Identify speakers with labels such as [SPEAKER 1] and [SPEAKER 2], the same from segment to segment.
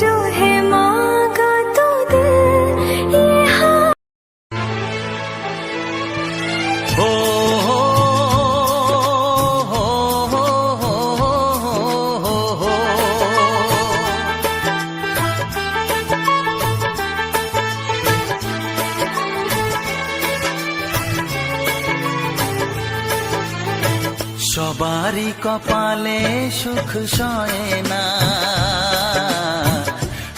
[SPEAKER 1] जो है मांगा तो दिल ये हाँ
[SPEAKER 2] हो हो हो हो हो हो हो সবারই কপালে সুখ সয় না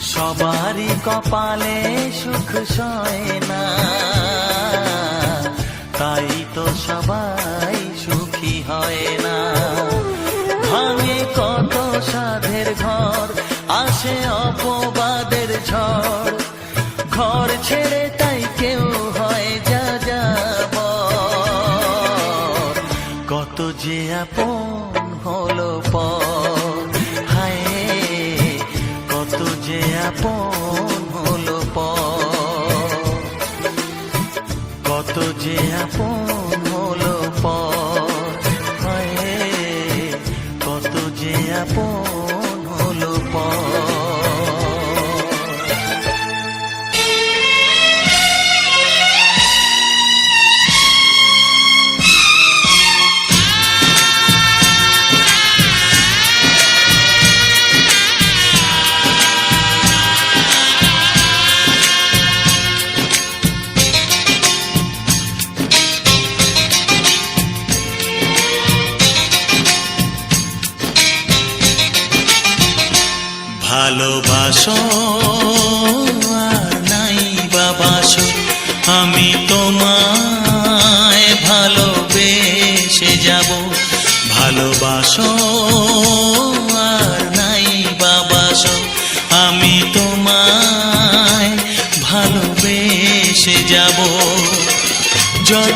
[SPEAKER 2] সবারই কপালে সুখ সয় না। তাই তো সবাই সুখী হয় না। ভাঙে কত সাধের ঘর।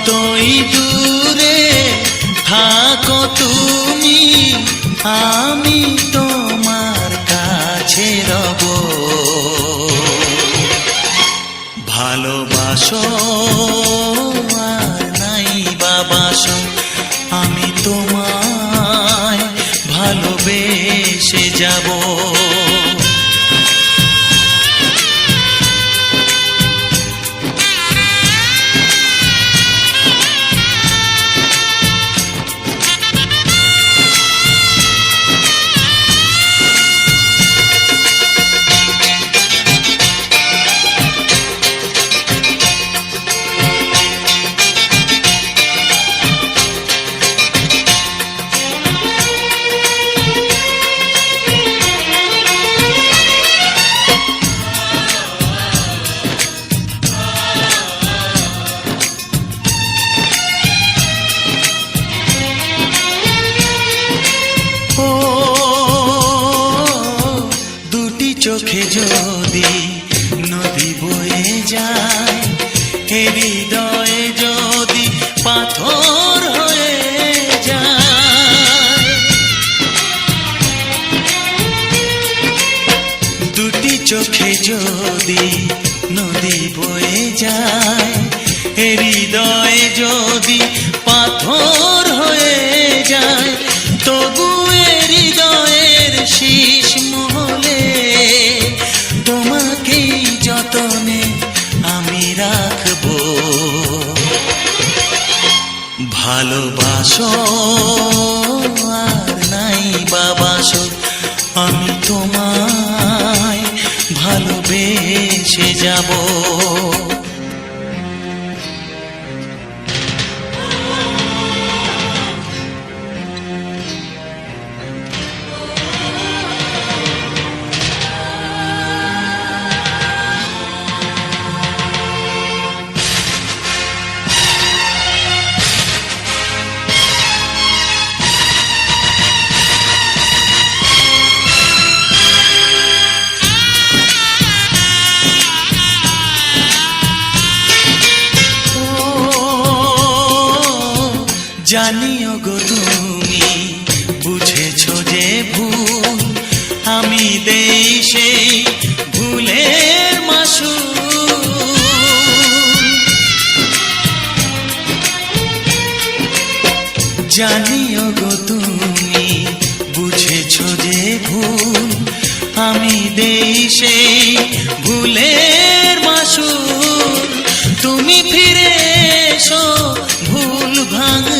[SPEAKER 2] যতই দূরে থাকো তুমি। baby. আর নাই বাবাসো আমি তোমায় ভালোবেসে যাব। জানিও গো তুমি, বুঝেছ যে ভুল। আমি দেই সেই ভুলের মাসু জানিও গো তুমি, বুঝেছ যে ভুল। আমি দেই সেই ভুলের মাসুল। তুমি ফিরে এসো, ভুল ভাঙলে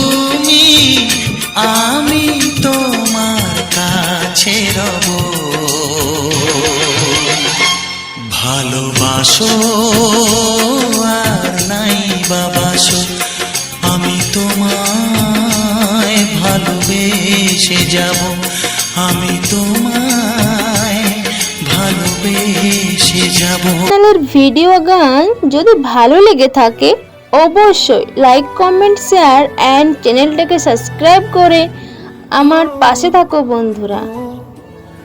[SPEAKER 2] ভালোবেসে যাব। আমি তোমায় ভালোবেসে যাব।
[SPEAKER 3] চ্যানেলের ভিডিও গান যদি ভালো লেগে থাকে, অবশ্যই লাইক, কমেন্ট, শেয়ার অ্যান্ড চ্যানেলটাকে সাবস্ক্রাইব করে আমার পাশে থাকো বন্ধুরা।